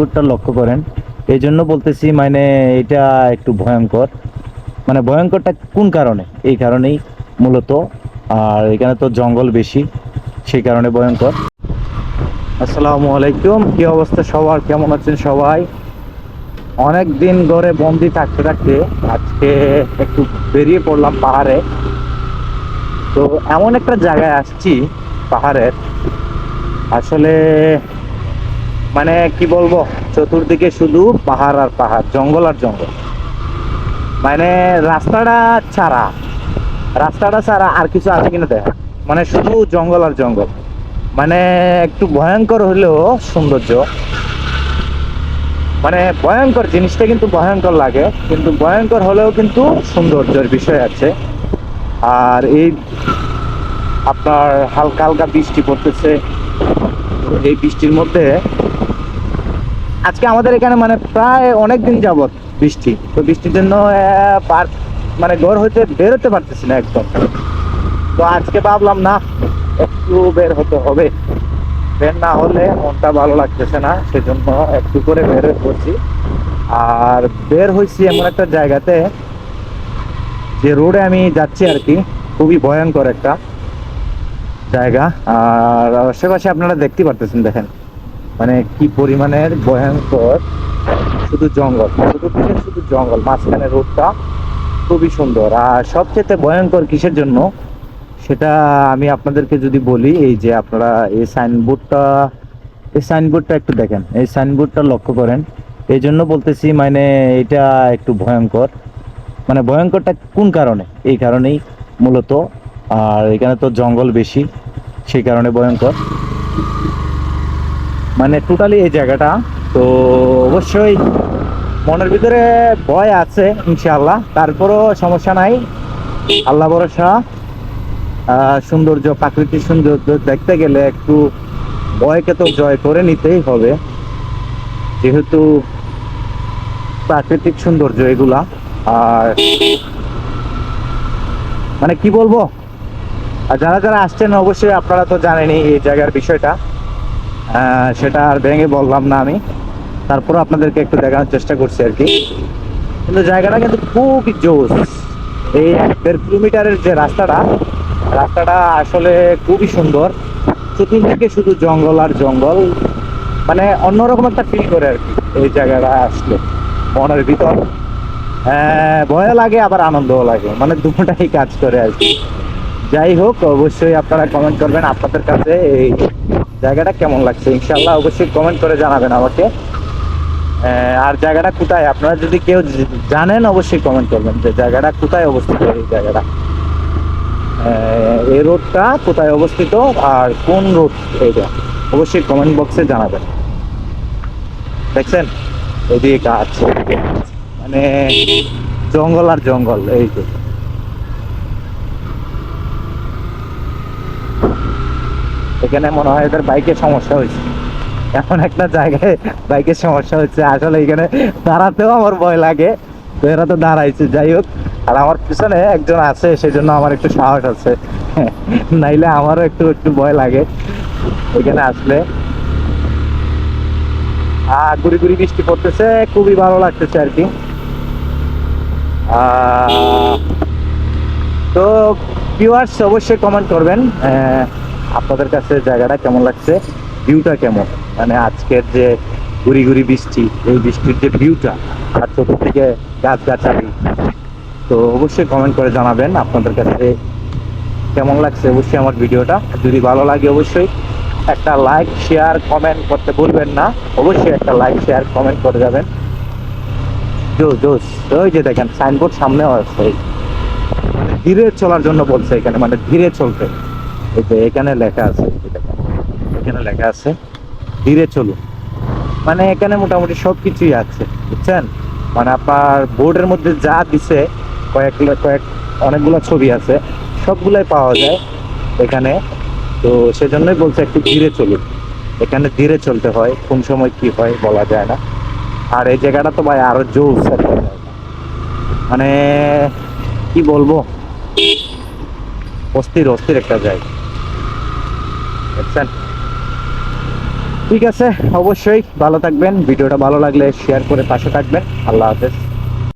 সাইনবোর্ডটা লক্ষ্য করেন। এই জন্য বলতেছি মানে এটা একটু ভয়ঙ্কর। মানে ভয়ঙ্করটা কোন কারণে? এই কারণেই মূলত, আর এখানে তো জঙ্গল বেশি সেই কারণে ভয়ঙ্কর। আসসালামু আলাইকুম, কি অবস্থা সবার? কেমন আছেন সবাই? অনেক দিন ধরে বন্দি থাকতে থাকতে আজকে একটু বেরিয়ে পড়লাম পাহাড়ে। তো এমন একটা জায়গায় আসছি পাহাড়ের। আসলে মানে কি বলব, চতুর্দিকে শুধু পাহাড় আর পাহাড়, জঙ্গল আর জঙ্গল। মানে রাস্তাটা ছাড়া রাস্তাটা ছাড়া আর কিছু আছে কিনা দেখা। মানে শুধু জঙ্গল আর জঙ্গল। মানে একটু ভয়ঙ্কর হলেও সৌন্দর্য। মানে ভয়ঙ্কর, জিনিসটা কিন্তু ভয়ঙ্কর লাগে, কিন্তু ভয়ঙ্কর হলেও কিন্তু সৌন্দর্যের বিষয় আছে। আর এই আপনার হালকা হালকা বৃষ্টি পড়তেছে। এই বৃষ্টির মধ্যে আজকে আমাদের এখানে মানে প্রায় অনেক দিন যাবত বৃষ্টি। তো বৃষ্টির জন্য পার্ক মানে ঘর হইতে বেরোতে পারতেছি না একদম। তো আজকে ভাবলাম, না, একটু বের হতে হবে। বের না হলে মনটা ভালো লাগতেছে না, সেজন্য একটু করে বের হয়ে আর বের হয়েছি এমন একটা জায়গাতে, যে রোডে আমি যাচ্ছি আর কি, খুবই ভয়ঙ্কর একটা জায়গা। আর আশেপাশে আপনারা দেখতে পারতেছেন, দেখেন। মানে কি পরিমাণের ভয়ঙ্কর? শুধু জঙ্গল চতুর্দিকে শুধু জঙ্গল, মাঝখানে রোডটা খুবই সুন্দর। আর সবচেয়ে ভয়ঙ্কর কিসের জন্য? সেটা আমি আপনাদেরকে যদি বলি, এই যে আপনারা এই সাইনবোর্ডটা এই সাইনবোর্ডটা একটু দেখেন। এই সাইনবোর্ডটা লক্ষ্য করেন। এই জন্য বলতেছি মানে এটা একটু ভয়ঙ্কর। মানে ভয়ঙ্করটা কোন কারণে? এই কারণেই মূলত, আর এখানে তো জঙ্গল বেশি, সেই কারণে ভয়ঙ্কর। মানে টোটালি এই জায়গাটা। তো অবশ্যই মনের ভিতরে ভয় আছে, ইনশাআল্লাহ। তারপরও সমস্যা নাই। আল্লাহ ভরসা। সৌন্দর্য, প্রাকৃতিক সৌন্দর্য দেখতে গেলে একটু ভয়কে তো জয় করে নিতেই হবে। যেহেতু প্রাকৃতিক সৌন্দর্য এগুলা। আর মানে কি বলব? আর যারা যারা আসছেন, অবশ্যই আপনারা তো জানেনই এই জায়গার বিষয়টা। সেটা আর ভেঙে বললাম না আমি। তারপর আপনাদেরকে একটু দেখানোর চেষ্টা করছি আর কি। কিন্তু জায়গাটা কিন্তু খুবই জোস। এই এক দেড় কিলোমিটারের যে রাস্তাটা রাস্তাটা আসলে খুবই সুন্দর। চতুর্দিকে শুধু জঙ্গল আর জঙ্গল। মানে অন্যরকম একটা ফিল করে আর কি এই জায়গাটা আসলে, মনের ভিতর। ভয় লাগে, আবার আনন্দও লাগে। মানে দুটোটাই কাজ করে আর কি। যাই হোক, অবশ্যই আপনারা কমেন্ট করবেন। আপনাদের কাছে এই জায়গাটা কেমন লাগছে? ইনশাল্লাহ অবশ্যই কমেন্ট করে জানাবেন আমাকে। আর জায়গাটা কোথায়? আপনারা যদি কেউ জানেন অবশ্যই কমেন্ট করবেন যে জায়গাটা কোথায় অবস্থিত এই জায়গাটা। এই রোডটা কোথায় অবস্থিত আর কোন রোড এইটা? অবশ্যই কমেন্ট বক্সে জানাবেন। দেখছেন? এদিকে গাছ। মানে জঙ্গল আর জঙ্গল, এই তো এখানে মনে হয় এদের বাইকের সমস্যা হয়েছে। এমন একটা জায়গায় বাইকের সমস্যা হচ্ছে। আসলে এখানে দাঁড়াতেও আমার ভয় লাগে। তো এরা তো দাঁড়াইছে, যাই হোক। আর আমার পিছনে একজন আছে সেই জন্য আমার একটু সাহস আছে। নাইলে আমারও একটু একটু ভয় লাগে। এখানে আসলে আর গুড়ি গুড়ি বৃষ্টি পড়তেছে। খুবই ভালো লাগতেছে আর কি। তো ভিউয়ার্স অবশ্যই কমেন্ট করবেন। আপনাদের কাছে জায়গাটা কেমন লাগছে? ভিউটা কেমন? মানে আজকের যে গুড়ি গুড়ি বৃষ্টি, এই বৃষ্টির যে ভিউটা, আর চতুর্দিকে গাছগাছালি। তো অবশ্যই কমেন্ট করে জানাবেন আপনাদের কাছে কেমন লাগছে অবশ্যই আমার ভিডিওটা। যদি ভালো লাগে অবশ্যই একটা লাইক শেয়ার কমেন্ট করতে ভুলবেন না। অবশ্যই একটা লাইক শেয়ার কমেন্ট করে যাবেন। জোস জোস, ওই যে দেখেন সাইনবোর্ড সামনেও আছে। মানে ধীরে চলার জন্য বলছে এখানে মানে ধীরে চলতে। এই যে এখানে লেখা আছে এখানে লেখা আছে, ধীরে চলুন। মানে এখানে মোটামুটি সব কিছুই আছে, বুঝছেন? মানে আপনার বোর্ডের মধ্যে যা দিছে, কয়েক কয়েক, অনেকগুলো ছবি আছে, সবগুলাই পাওয়া যায় এখানে। তো সেজন্যই বলছে একটু ধীরে চলুন। এখানে ধীরে চলতে হয়, কোন সময় কি হয় বলা যায় না। আর এই জায়গাটা তো ভাই আরও জোস মানে কি বলব? অস্থির অস্থির একটা জায়গা। দেখছেন? ঠিক আছে, অবশ্যই ভালো থাকবেন। ভিডিওটা ভালো লাগলে শেয়ার করে পাশে থাকবেন। আল্লাহ হাফেজ।